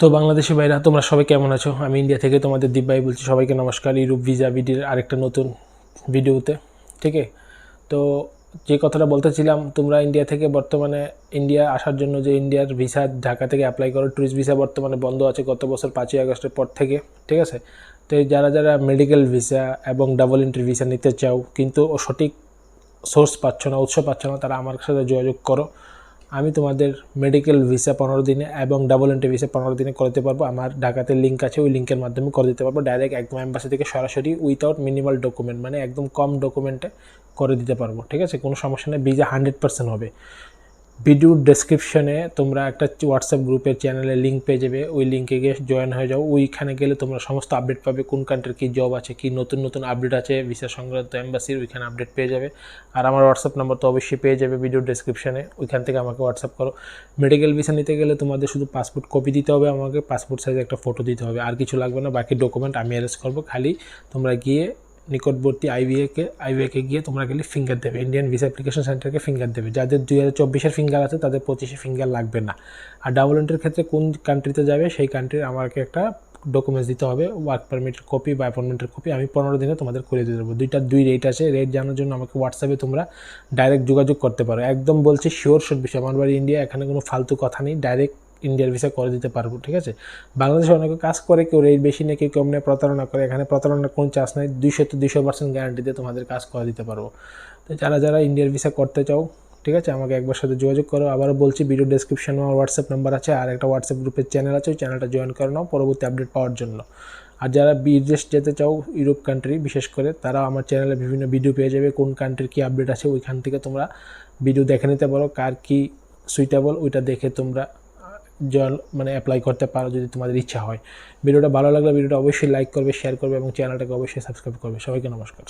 তো বাংলাদেশি ভাইরা তোমরা সবাই কেমন আছো? আমি ইন্ডিয়া থেকে তোমাদের দীপ ভাই বলছি, সবাইকে নমস্কার। ইউরোপ ভিসা ভিডিওর আরেকটা নতুন ভিডিওতে, ঠিক আছে তো যে কথাটা বলতেছিলাম, তোমরা ইন্ডিয়া থেকে বর্তমানে ইন্ডিয়া আসার জন্য যে ইন্ডিয়ার ভিসা ঢাকা থেকে অ্যাপ্লাই করো ট্যুরিস্ট ভিসা বর্তমানে বন্ধ আছে গত বছর পাঁচই আগস্টের পর থেকে, ঠিক আছে? তো যারা যারা মেডিকেল ভিসা এবং ডাবল এন্ট্রি ভিসা নিতে চাও, কিন্তু সঠিক সোর্স পাচ্ছ না, উৎস পাচ্ছ না, তারা আমার সাথে যোগাযোগ করো। আমি তোমাদের মেডিকেল ভিসা পনেরো দিনে এবং ডাবল এন্ট্রি ভিসা পনেরো দিনে করে দিতে পারব। আমার ঢাকাতে লিঙ্ক আছে, ওই লিঙ্কের মাধ্যমে করে দিতে পারব। ডাইরেক্ট একদম অ্যাম্বাসি থেকে সরাসরি উইথাউট মিনিমাল ডকুমেন্ট মানে একদম কম ডকুমেন্টে করে দিতে পারব, ঠিক আছে? কোনো সমস্যা নেই ভিসা হান্ড্রেড পার্সেন্ট হবে। ভিডিওর ডেসক্রিপশনে তোমরা একটা হোয়াটসঅ্যাপ গ্রুপের চ্যানেলে লিঙ্ক পেয়ে যাবে। ওই লিঙ্কে গিয়ে জয়েন হয়ে যাও। ওইখানে গেলে তোমরা সমস্ত আপডেট পাবে, কোন কান্ট্রির কী জব আছে, কি নতুন নতুন আপডেট আছে ভিসা সংক্রান্ত এম্বাসির ওইখানে আপডেট পেয়ে যাবে। আর আমার হোয়াটসঅ্যাপ নাম্বার তো অবশ্যই পেয়ে যাবে ভিডিওর ডেসক্রিপশনে ওইখান থেকে আমাকে হোয়াটসঅ্যাপ করো। মেডিকেল ভিসা নিতে গেলে তোমাদের শুধু পাসপোর্ট কপি দিতে হবে আমাকে। পাসপোর্ট সাইজে একটা ফটো দিতে হবে। আর কিছু লাগবে না, বাকি ডকুমেন্ট আমি অ্যারেঞ্জ করব। খালি তোমরা গিয়ে নিকটবর্তী আইবিএকে আইবিএকে গিয়ে তোমরা গেলে ফিঙ্গার দেবে। ইন্ডিয়ান ভিসা অ্যাপ্লিকেশন সেন্টারকে ফিঙ্গার দেবে। যাদের দুই হাজার চব্বিশের ফিঙ্গার আছে, তাদের পঁচিশে ফিঙ্গার লাগবে না। আর ডাবল এন্ট্রির ক্ষেত্রে কোন কান্ট্রিতে যাবে, সেই কান্ট্রির আমাকে একটা ডকুমেন্টস দিতে হবে ওয়ার্ক পারমিটের কপি বা অ্যাপয়েন্টমেন্টের কপি আমি পনেরো দিনে তোমাদের করে দিয়ে দেবো। দুইটার দুই রেট আছে রেট জানার জন্য আমাকে হোয়াটসঅ্যাপে তোমরা ডাইরেক্ট যোগাযোগ করতে পারো। একদম বলছি শিওর শোর বিষয় আমার বাড়ি ইন্ডিয়া এখানে কোনো ফালতু কথা নেই। ডাইরেক্ট ইন্ডিয়ার ভিসা করে দিতে পারব, ঠিক আছে? বাংলাদেশে অনেকে কাজ করে, কেউ রেট বেশি নেই কেউ কম নেই প্রতারণা করে। এখানে প্রতারণার কোনো চান্স নেই, দুইশো তো দুইশো পার্সেন্ট গ্যারান্টিতে তোমাদের কাজ করে দিতে পারব। তো যারা যারা ইন্ডিয়ার ভিসা করতে চাও, ঠিক আছে, আমাকে একবার সাথে যোগাযোগ করো। আবারও বলছি ভিডিও ডেসক্রিপশনে আমার হোয়াটসঅ্যাপ নাম্বার আছে, আর একটা হোয়াটসঅ্যাপ গ্রুপের চ্যানেল আছে, ওই চ্যানেলটা জয়েন করে নাও পরবর্তী আপডেট পাওয়ার জন্য। আর যারা বিদেশ যেতে চাও ইউরোপ কান্ট্রি বিশেষ করে, তারা আমার চ্যানেলে বিভিন্ন ভিডিও পেয়ে যাবে, কোন কান্ট্রির কী আপডেট আছে, ওইখান থেকে তোমরা ভিডিও দেখে নিতে পারো, কার কী সুইটেবল ওইটা দেখে তোমরা জল মানে অ্যাপ্লাই করতে পারো যদি তোমাদের ইচ্ছা হয়। ভিডিওটা ভালো লাগলে ভিডিওটা অবশ্যই লাইক করবে শেয়ার করবে এবং চ্যানেলটাকে অবশ্যই সাবস্ক্রাইব করবে। সবাইকে নমস্কার।